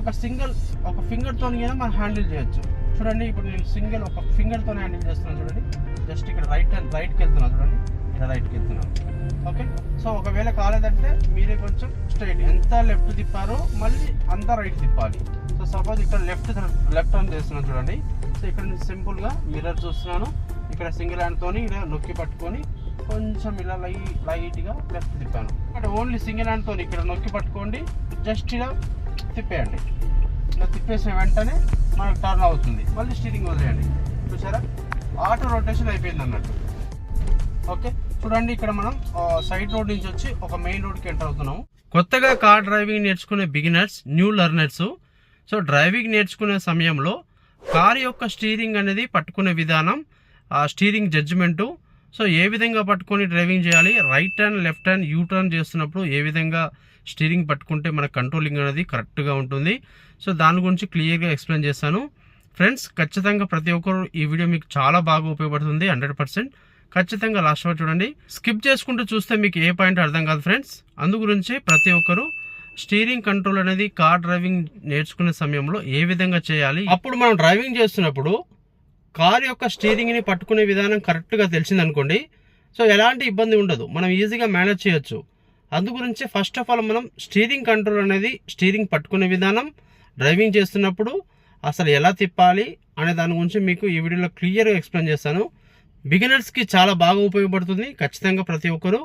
ఒక సింగిల్ ఒక ఫింగర్తో మనం హ్యాండిల్ చేయొచ్చు. చూడండి ఇప్పుడు నేను సింగిల్ ఒక ఫింగర్తో హ్యాండిల్ చేస్తున్నాను చూడండి. జస్ట్ ఇక్కడ రైట్ హ్యాండ్ రైట్కి వెళ్తున్నాను చూడండి. ఇక్కడ రైట్కి వెళ్తున్నాను. ఓకే సో ఒకవేళ కాలేదంటే మీరే కొంచెం స్ట్రైట్ ఎంత లెఫ్ట్ తిప్పారో మళ్ళీ అంత రైట్ తిప్పాలి. సో సపోజ్ ఇక్కడ లెఫ్ట్ లెఫ్ట్ హ్యాండ్ చేస్తున్నాను చూడండి. సో ఇక్కడ నేను సింపుల్గా మిర్రర్ చూస్తున్నాను. ఇక్కడ సింగిల్ హ్యాండ్తోని ఇలా నొక్కి పట్టుకొని కొంచెం ఇలా లై లైట్గా లెఫ్ట్ తిప్పాను. ఇక్కడ ఓన్లీ సింగిల్ హ్యాండ్తో ఇక్కడ నొక్కి పట్టుకోండి. జస్ట్ ఇలా తిప్పేయండి. ఇలా తిప్పేసిన వెంటనే మనకు టర్న్ అవుతుంది. మళ్ళీ స్టీరింగ్ వదిలేయండి. చూసారా? ఆటో రొటేషన్ అయిపోయింది అన్నట్టు. ఓకే? చూడండి ఇక్కడ మనం సైడ్ రోడ్ నుంచి వచ్చి ఒక మెయిన్ రోడ్కి ఎంటర్ అవుతున్నాం కొత్తగా కార్ డ్రైవింగ్ నేర్చుకునే beginners new learners so driving నేర్చుకునే సమయంలో కార్ యొక్క స్టీరింగ్ అనేది పట్టుకునే విధానం ఆ స్టీరింగ్ జడ్జిమెంటు సో ఏ విధంగా పట్టుకొని డ్రైవింగ్ చేయాలి? Right hand left hand U turn చేస్తున్నప్పుడు ఏ విధంగా స్టీరింగ్ పట్టుకుంటే మన కంట్రోలింగ్ అనేది కరెక్ట్గా ఉంటుంది? సో దాని గురించి క్లియర్గా ఎక్స్ప్లెయిన్ చేస్తాను. ఫ్రెండ్స్ ఖచ్చితంగా ప్రతి ఒక్కరు ఈ వీడియో మీకు చాలా బాగా ఉపయోగపడుతుంది హండ్రెడ్ పర్సెంట్. ఖచ్చితంగా లాస్ట్ వరకు చూడండి. స్కిప్ చేసుకుంటూ చూస్తే మీకు ఏ పాయింట్ అర్థం కాదు ఫ్రెండ్స్. అందు గురించి ప్రతి ఒక్కరు స్టీరింగ్ కంట్రోల్ అనేది కార్ డ్రైవింగ్ నేర్చుకునే సమయంలో ఏ విధంగా చేయాలి? అప్పుడు మనం డ్రైవింగ్ చేస్తున్నప్పుడు కార్ యొక్క స్టీరింగ్ని పట్టుకునే విధానం కరెక్ట్గా తెలిసిందనుకోండి సో ఎలాంటి ఇబ్బంది ఉండదు. మనం ఈజీగా మేనేజ్ చేయొచ్చు. అందు గురించి ఫస్ట్ ఆఫ్ ఆల్ మనం స్టీరింగ్ కంట్రోల్ అనేది స్టీరింగ్ పట్టుకునే విధానం డ్రైవింగ్ చేస్తున్నప్పుడు అసలు ఎలా తిప్పాలి అనే దాని గురించి మీకు ఈ వీడియోలో క్లియర్గా ఎక్స్ప్లెయిన్ చేస్తాను. బిగినర్స్కి చాలా బాగా ఉపయోగపడుతుంది ఖచ్చితంగా ప్రతి ఒక్కరూ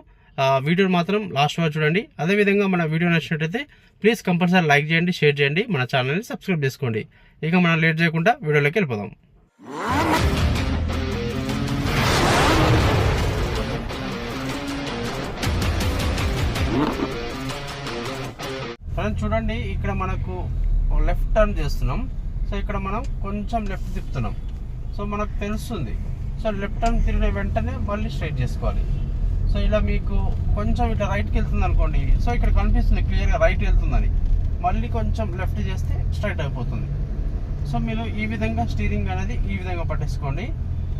వీడియో మాత్రం లాస్ట్ వరకు చూడండి. అదేవిధంగా మన వీడియో నచ్చినట్టయితే ప్లీజ్ కంపల్సరీ లైక్ చేయండి షేర్ చేయండి మన ఛానల్ని సబ్స్క్రైబ్ చేసుకోండి. ఇక మనం లేట్ చేయకుండా వీడియోలోకి వెళ్ళిపోదాం. ఫ్రెండ్స్ చూడండి ఇక్కడ మనకు లెఫ్ట్ టర్న్ చేస్తున్నాం. సో ఇక్కడ మనం కొంచెం లెఫ్ట్ తిప్పుతున్నాం. సో మనకు తెలుస్తుంది. సో లెఫ్ట్ టర్న్ తిరిగిన వెంటనే మళ్ళీ స్ట్రైట్ చేసుకోవాలి. సో ఇలా మీకు కొంచెం ఇట్లా రైట్కి వెళ్తుంది అనుకోండి. సో ఇక్కడ కనిపిస్తుంది క్లియర్గా రైట్ వెళ్తుందని. మళ్ళీ కొంచెం లెఫ్ట్ చేస్తే స్ట్రైట్ అయిపోతుంది. సో మీరు ఈ విధంగా స్టీరింగ్ అనేది ఈ విధంగా పట్టేసుకోండి.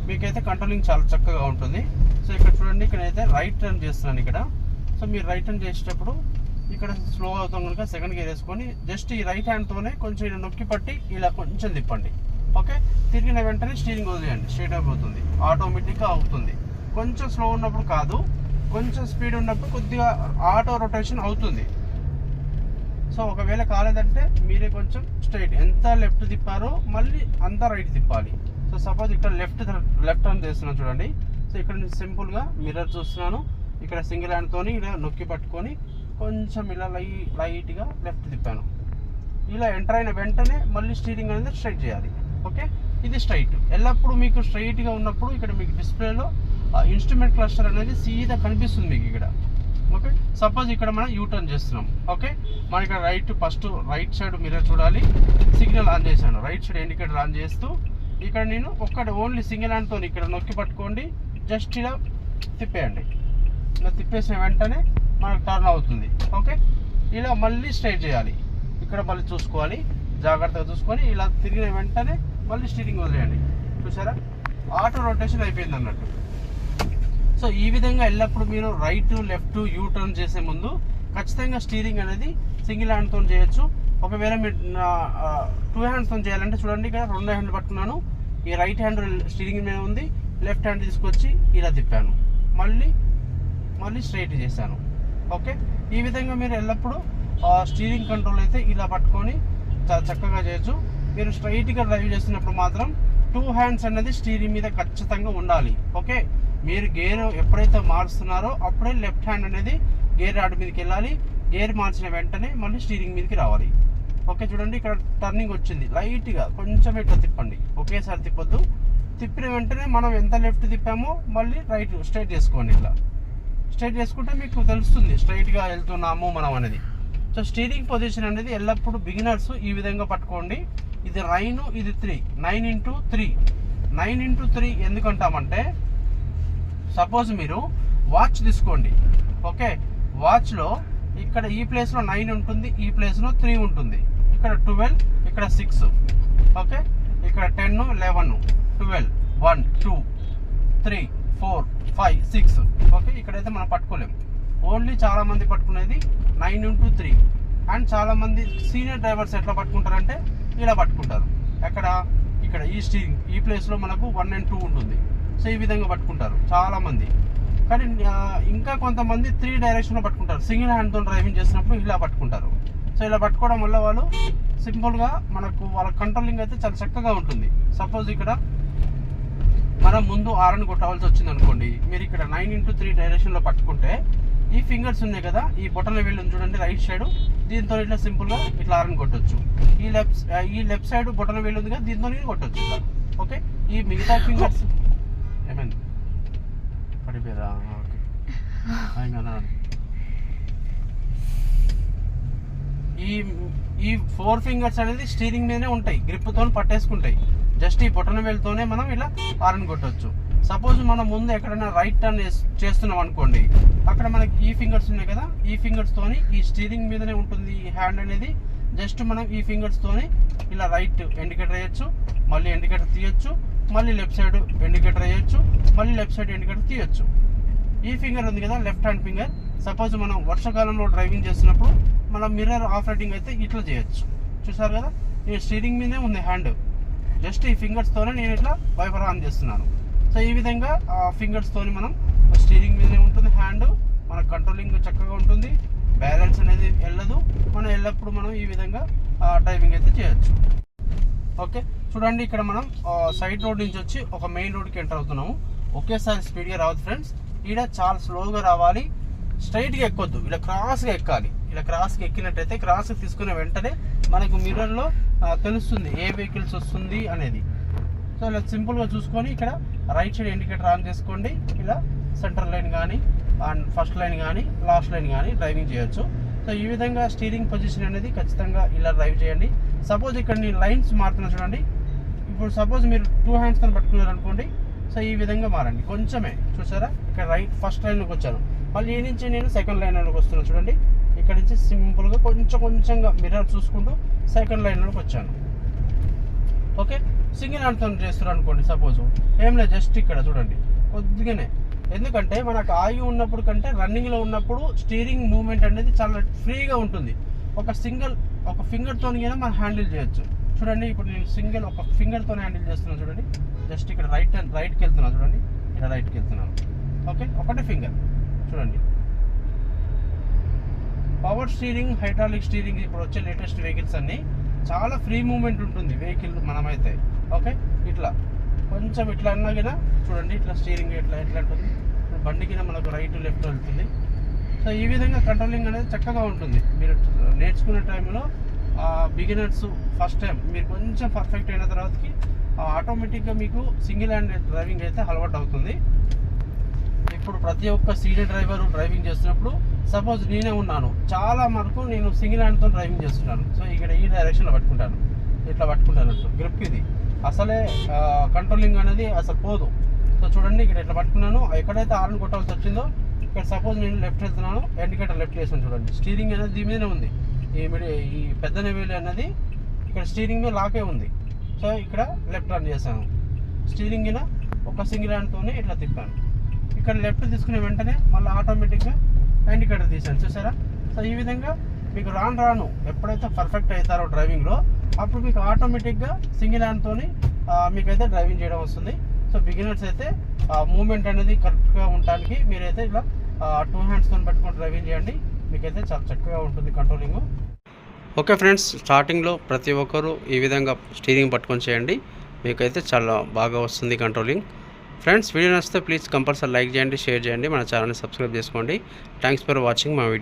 మీకైతే కంట్రోలింగ్ చాలా చక్కగా ఉంటుంది. సో ఇక్కడ చూడండి ఇక్కడైతే రైట్ టర్న్ చేస్తున్నాను ఇక్కడ. సో మీరు రైట్ టర్న్ చేసేటప్పుడు ఇక్కడ స్లో అవుతాం కనుక సెకండ్ గేర్ వేసుకొని జస్ట్ ఈ రైట్ హ్యాండ్తోనే కొంచెం ఇలా నొక్కి పట్టి ఇలా కొంచెం తిప్పండి. ఓకే? తిరిగిన వెంటనే స్టీరింగ్ వదిలేయండి. స్ట్రైట్ అయిపోతుంది ఆటోమేటిక్గా అవుతుంది. కొంచెం స్లో ఉన్నప్పుడు కాదు. కొంచెం స్పీడ్ ఉన్నప్పుడు కొద్దిగా ఆటో రొటేషన్ అవుతుంది. సో ఒకవేళ కాలేదంటే మీరే కొంచెం స్ట్రైట్. ఎంత లెఫ్ట్ తిప్పారో మళ్ళీ అంత రైట్ తిప్పాలి. సో సపోజ్ ఇక్కడ లెఫ్ట్ లెఫ్ట్ టర్న్ చేస్తున్నాను చూడండి. సో ఇక్కడ నేను సింపుల్గా మిర్రర్ చూస్తున్నాను. ఇక్కడ సింగిల్ హ్యాండ్తో ఇలా నొక్కి పట్టుకొని కొంచెం ఇలా లై లైట్గా లెఫ్ట్ తిప్పాను. ఇలా ఎంటర్ అయిన వెంటనే మళ్ళీ స్టీరింగ్ అనేది స్ట్రైట్ చేయాలి. ఓకే? ఇది స్ట్రైట్. ఎల్లప్పుడూ మీకు స్ట్రైట్గా ఉన్నప్పుడు ఇక్కడ మీకు డిస్ప్లేలో ఇన్స్ట్రుమెంట్ క్లస్టర్ అనేది సీదా కనిపిస్తుంది మీకు ఇక్కడ. ఓకే సపోజ్ ఇక్కడ మనం యూ టర్న్ చేస్తున్నాం. ఓకే మన ఇక్కడ right first right side mirror చూడాలి. సిగ్నల్ ఆన్ చేశాను. రైట్ సైడ్ ఇండికేటర్ ఆన్ చేస్తూ ఇక్కడ నేను ఒక్కటి ఓన్లీ సింగిల్ హ్యాండ్తో ఇక్కడ నొక్కి పట్టుకోండి. జస్ట్ ఇలా తిప్పేయండి. ఇలా తిప్పేసిన వెంటనే మనకు టర్న్ అవుతుంది. ఓకే ఇలా మళ్ళీ స్ట్రైట్ చేయాలి. ఇక్కడ మళ్ళీ చూసుకోవాలి. జాగ్రత్తగా చూసుకొని ఇలా తిరిగిన వెంటనే మళ్ళీ స్టీరింగ్ వదిలేయండి. చూసారా? ఆటో రొటేషన్ అయిపోయింది అన్నట్టు. సో ఈ విధంగా ఎల్లప్పుడు మీరు రైట్ లెఫ్ట్ యూ టర్న్ చేసే ముందు ఖచ్చితంగా స్టీరింగ్ అనేది సింగిల్ హ్యాండ్తో చేయొచ్చు. ఒకవేళ మీరు టూ హ్యాండ్స్తో చేయాలంటే చూడండి ఇక్కడ రెండో హ్యాండ్ పట్టుకున్నాను. ఈ రైట్ హ్యాండ్ స్టీరింగ్ మీద ఉంది లెఫ్ట్ హ్యాండ్ తీసుకొచ్చి ఇలా తిప్పాను. మళ్ళీ మళ్ళీ స్ట్రైట్ చేశాను. ఓకే? ఈ విధంగా మీరు ఎల్లప్పుడూ స్టీరింగ్ కంట్రోల్ అయితే ఇలా పట్టుకొని చక్కగా చేయొచ్చు. మీరు స్ట్రైట్గా డ్రైవ్ చేస్తున్నప్పుడు మాత్రం టూ హ్యాండ్స్ అనేది స్టీరింగ్ మీద ఖచ్చితంగా ఉండాలి. ఓకే? మీరు గేర్ ఎప్పుడైతే మారుస్తున్నారో అప్పుడే లెఫ్ట్ హ్యాండ్ అనేది గేర్ రాడ్ మీదకి వెళ్ళాలి. గేర్ మార్చిన వెంటనే మళ్ళీ స్టీరింగ్ మీదకి రావాలి. ఓకే చూడండి ఇక్కడ టర్నింగ్ వచ్చింది. లైట్గా కొంచెం ఇట్లా తిప్పండి. ఒకేసారి తిప్పొద్దు. తిప్పిన వెంటనే మనం ఎంత లెఫ్ట్ తిప్పామో మళ్ళీ రైట్ స్ట్రైట్ చేసుకోండి ఇట్లా. స్ట్రైట్ చేసుకుంటే మీకు తెలుస్తుంది స్ట్రైట్గా వెళ్తున్నాము మనం అనేది. సో స్టీరింగ్ పొజిషన్ అనేది ఎల్లప్పుడూ బిగినర్స్ ఈ విధంగా పట్టుకోండి. ఇది నైన్ ఇది three. Nine into three. Nine into three ఎందుకంటామంటే suppose మీరు వాచ్ తీసుకోండి. ఓకే? వాచ్లో ఇక్కడ ఈ ప్లేస్లో నైన్ ఉంటుంది ఈ ప్లేస్లో త్రీ ఉంటుంది. ఇక్కడ ట్వెల్వ్ ఇక్కడ సిక్స్. ఓకే? ఇక్కడ ten eleven twelve one two three four five six. Okay? ఇక్కడైతే మనం పట్టుకోలేము ఓన్లీ చాలామంది పట్టుకునేది నైన్ ఇంటూ త్రీ. అండ్ చాలామంది సీనియర్ డ్రైవర్స్ ఎట్లా పట్టుకుంటారంటే ఇలా పట్టుకుంటారు. ఎక్కడ? ఇక్కడ ఈ స్టీరింగ్ ఈ ప్లేస్లో మనకు వన్ అండ్ టూ ఉంటుంది. సో ఈ విధంగా పట్టుకుంటారు చాలా మంది కానీ ఇంకా కొంతమంది త్రీ డైరెక్షన్లో పట్టుకుంటారు. సింగిల్ హ్యాండ్తో డ్రైవింగ్ చేసినప్పుడు ఇలా పట్టుకుంటారు. సో ఇలా పట్టుకోవడం వల్ల వాళ్ళు సింపుల్గా మనకు వాళ్ళ కంట్రోలింగ్ అయితే చాలా చక్కగా ఉంటుంది. సపోజ్ ఇక్కడ మనం ముందు ఆరని కొట్టవలసి వచ్చింది అనుకోండి మీరు ఇక్కడ నైన్ ఇంటూ త్రీ డైరెక్షన్లో పట్టుకుంటే ఈ ఫింగర్స్ ఉన్నాయి కదా ఈ బొటన వేళ్ళు ఉంది చూడండి రైట్ సైడ్ దీంతో ఇట్లా సింపుల్గా ఇట్లా ఆరని కొట్టొచ్చు. ఈ లెఫ్ట్ ఈ లెఫ్ట్ సైడ్ బొటన వేళ్ళు ఉంది కదా దీంతో కొట్టొచ్చు ఓకే ఈ మిగతా ఫింగర్స్ ఈ ఈ ఫోర్ ఫింగర్స్ అనేది స్టీరింగ్ మీదనే ఉంటాయి గ్రిప్తో పట్టేసుకుంటాయి. జస్ట్ ఈ బొటన వేలుతోనే మనం ఇలా హార్న్ కొట్టవచ్చు సపోజ్ మనం ముందు ఎక్కడైనా రైట్ టర్న్ చేస్తున్నాం అనుకోండి అక్కడ మనకి ఈ ఫింగర్స్ ఉన్నాయి కదా ఈ ఫింగర్స్ తోని ఈ స్టీరింగ్ మీదనే ఉంటుంది ఈ హ్యాండ్ అనేది. జస్ట్ మనం ఈ ఫింగర్స్ తోని ఇలా రైట్ ఇండికేటర్ వేయచ్చు మళ్ళీ ఇండికేటర్ తీయొచ్చు మళ్ళీ లెఫ్ట్ సైడ్ ఇండికేటర్ వేయచ్చు మళ్ళీ లెఫ్ట్ సైడ్ ఇండికేటర్ తీయొచ్చు. ఈ ఫింగర్ ఉంది కదా లెఫ్ట్ హ్యాండ్ ఫింగర్. సపోజ్ మనం వర్షాకాలంలో డ్రైవింగ్ చేస్తున్నప్పుడు మనం మిర్రర్ ఆఫ్ రైటింగ్ అయితే ఇట్లా చేయొచ్చు. చూసారు కదా? నేను స్టీరింగ్ మీదే ఉంది హ్యాండ్. జస్ట్ ఈ ఫింగర్స్తోనే నేను ఇట్లా వైపర్ ఆన్ చేస్తున్నాను. సో ఈ విధంగా ఆ ఫింగర్స్తోని మనం స్టీరింగ్ మీదనే ఉంటుంది హ్యాండ్. మన కంట్రోలింగ్ చక్కగా ఉంటుంది. బ్యాలెన్స్ అనేది వెళ్ళదు మనం ఎల్లప్పుడు మనం ఈ విధంగా డ్రైవింగ్ అయితే చేయొచ్చు. ఓకే? చూడండి ఇక్కడ మనం సైడ్ రోడ్ నుంచి వచ్చి ఒక మెయిన్ రోడ్కి ఎంటర్ అవుతున్నాము. ఒకేసారి స్పీడ్గా రావద్దు ఫ్రెండ్స్. ఈడ చాలా స్లోగా రావాలి. స్ట్రైట్గా ఎక్కొద్దు. ఇలా క్రాస్గా ఎక్కాలి. ఇలా క్రాస్కి ఎక్కినట్టయితే క్రాస్కి తీసుకునే వెంటనే మనకు మిర్రర్లో తెలుస్తుంది ఏ వెహికల్స్ వస్తుంది అనేది. సో ఇలా సింపుల్గా చూసుకొని ఇక్కడ రైట్ సైడ్ ఇండికేటర్ ఆన్ చేసుకోండి. ఇలా సెంటర్ లైన్ కానీ అండ్ ఫస్ట్ లైన్ కానీ లాస్ట్ లైన్ కానీ డ్రైవింగ్ చేయొచ్చు. సో ఈ విధంగా స్టీరింగ్ పొజిషన్ అనేది ఖచ్చితంగా ఇలా డ్రైవ్ చేయండి. సపోజ్ ఇక్కడ నేను లైన్స్ మారుతున్నా చూడండి. ఇప్పుడు సపోజ్ మీరు టూ హ్యాండ్స్తో పట్టుకున్నారు అనుకోండి సో ఈ విధంగా మారండి. కొంచెమే చూసారా? ఇక్కడ రైట్ ఫస్ట్ లైన్లోకి వచ్చాను. మళ్ళీ ఈ నుంచి నేను సెకండ్ లైన్లోకి వస్తున్నాను చూడండి. ఇక్కడ నుంచి సింపుల్గా కొంచెం కొంచెంగా మిర్రర్ చూసుకుంటూ సెకండ్ లైన్లోకి వచ్చాను. ఓకే? సింగిల్ హ్యాండ్తో చేస్తారు అనుకోండి సపోజ్ ఏం లేదు జస్ట్ ఇక్కడ చూడండి. కొద్దిగానే. ఎందుకంటే మనకు ఆగి ఉన్నప్పుడు కంటే రన్నింగ్లో ఉన్నప్పుడు స్టీరింగ్ మూమెంట్ అనేది చాలా ఫ్రీగా ఉంటుంది. ఒక సింగిల్ ఒక ఫింగర్తో మనం హ్యాండిల్ చేయొచ్చు. చూడండి ఇప్పుడు నేను సింగిల్ ఒక ఫింగర్తో హ్యాండిల్ చేస్తున్నాను చూడండి. జస్ట్ ఇక్కడ రైట్ హ్యాండ్ రైట్కి వెళ్తున్నాను చూడండి. ఇక్కడ రైట్కి వెళ్తున్నాను. ఓకే ఒకటే ఫింగర్ చూడండి. పవర్ స్టీరింగ్ హైడ్రాలిక్ స్టీరింగ్ ఇప్పుడు వచ్చే లేటెస్ట్ వెహికల్స్ అన్ని. చాలా ఫ్రీ మూమెంట్ ఉంటుంది వెహికల్ మనమైతే. ఓకే ఇట్లా. కొంచెం ఇట్లా అన్నా కదా చూడండి ఇట్లా స్టీరింగ్ ఇట్లా ఎట్లా ఉంటుంది ఇప్పుడు బండి కింద మనకు రైట్ లెఫ్ట్ వెళ్తుంది. సో ఈ విధంగా కంట్రోలింగ్ అనేది చక్కగా ఉంటుంది. మీరు నేర్చుకునే టైంలో బిగినర్స్ ఫస్ట్ టైం మీరు కొంచెం పర్ఫెక్ట్ అయిన తర్వాతకి ఆటోమేటిక్గా మీకు సింగిల్ హ్యాండ్ డ్రైవింగ్ అయితే అలవాటు అవుతుంది. ఇప్పుడు ప్రతి ఒక్క సీనియర్ డ్రైవర్ డ్రైవింగ్ చేస్తున్నప్పుడు సపోజ్ నేనే ఉన్నాను. చాలా వరకు నేను సింగిల్ హ్యాండ్తో డ్రైవింగ్ చేస్తున్నాను. సో ఇక్కడ ఈ డైరెక్షన్లో పట్టుకుంటాను. ఇట్లా పట్టుకుంటాను గ్రిప్ ఇది. అసలే కంట్రోలింగ్ అనేది అసలు పోదు. సో చూడండి ఇక్కడ ఇట్లా పట్టుకున్నాను. ఎక్కడైతే ఆర్న్ కొట్టాల్సి వచ్చిందో ఇక్కడ సపోజ్ నేను లెఫ్ట్ వెళ్తున్నాను ఇండికేటర్ లెఫ్ట్ చేసాను చూడండి. స్టీరింగ్ అనేది దీని మీదనే ఉంది. ఈ ఈ పెద్ద నెవేలి అనేది ఇక్కడ స్టీరింగ్ మీద లాకే ఉంది. సో ఇక్కడ లెఫ్ట్ రన్ చేశాను. స్టీరింగ్ ఒక సింగిల్ హ్యాండ్తోనే ఇట్లా తిప్పాను. ఇక్కడ లెఫ్ట్ తీసుకునే వెంటనే మళ్ళీ ఆటోమేటిక్గా ఇండికేటర్ తీసాను చూసారా? సో ఈ విధంగా మీకు రాను రాను ఎప్పుడైతే పర్ఫెక్ట్ అవుతారో డ్రైవింగ్లో అప్పుడు మీకు ఆటోమేటిక్గా సింగిల్ హ్యాండ్తోని మీకైతే డ్రైవింగ్ చేయడం వస్తుంది. సో బిగినర్స్ అయితే మూమెంట్ అనేది కరెక్ట్గా ఉండడానికి మీరైతే ఇలా టూ హ్యాండ్స్తో పెట్టుకొని డ్రైవింగ్ చేయండి. మీకైతే చాలా చక్కగా ఉంటుంది కంట్రోలింగ్ ఓకే ఫ్రెండ్స్ స్టార్టింగ్లో ప్రతి ఒక్కరూ ఈ విధంగా స్టీరింగ్ పట్టుకొని చేయండి. మీకైతే చాలా బాగా వస్తుంది కంట్రోలింగ్. ఫ్రెండ్స్ వీడియో నచ్చితే ప్లీజ్ కంపల్సరీ లైక్ చేయండి షేర్ చేయండి మన ఛానల్ని సబ్స్క్రైబ్ చేసుకోండి. థ్యాంక్స్ ఫర్ వాచింగ్ మా వీడియో.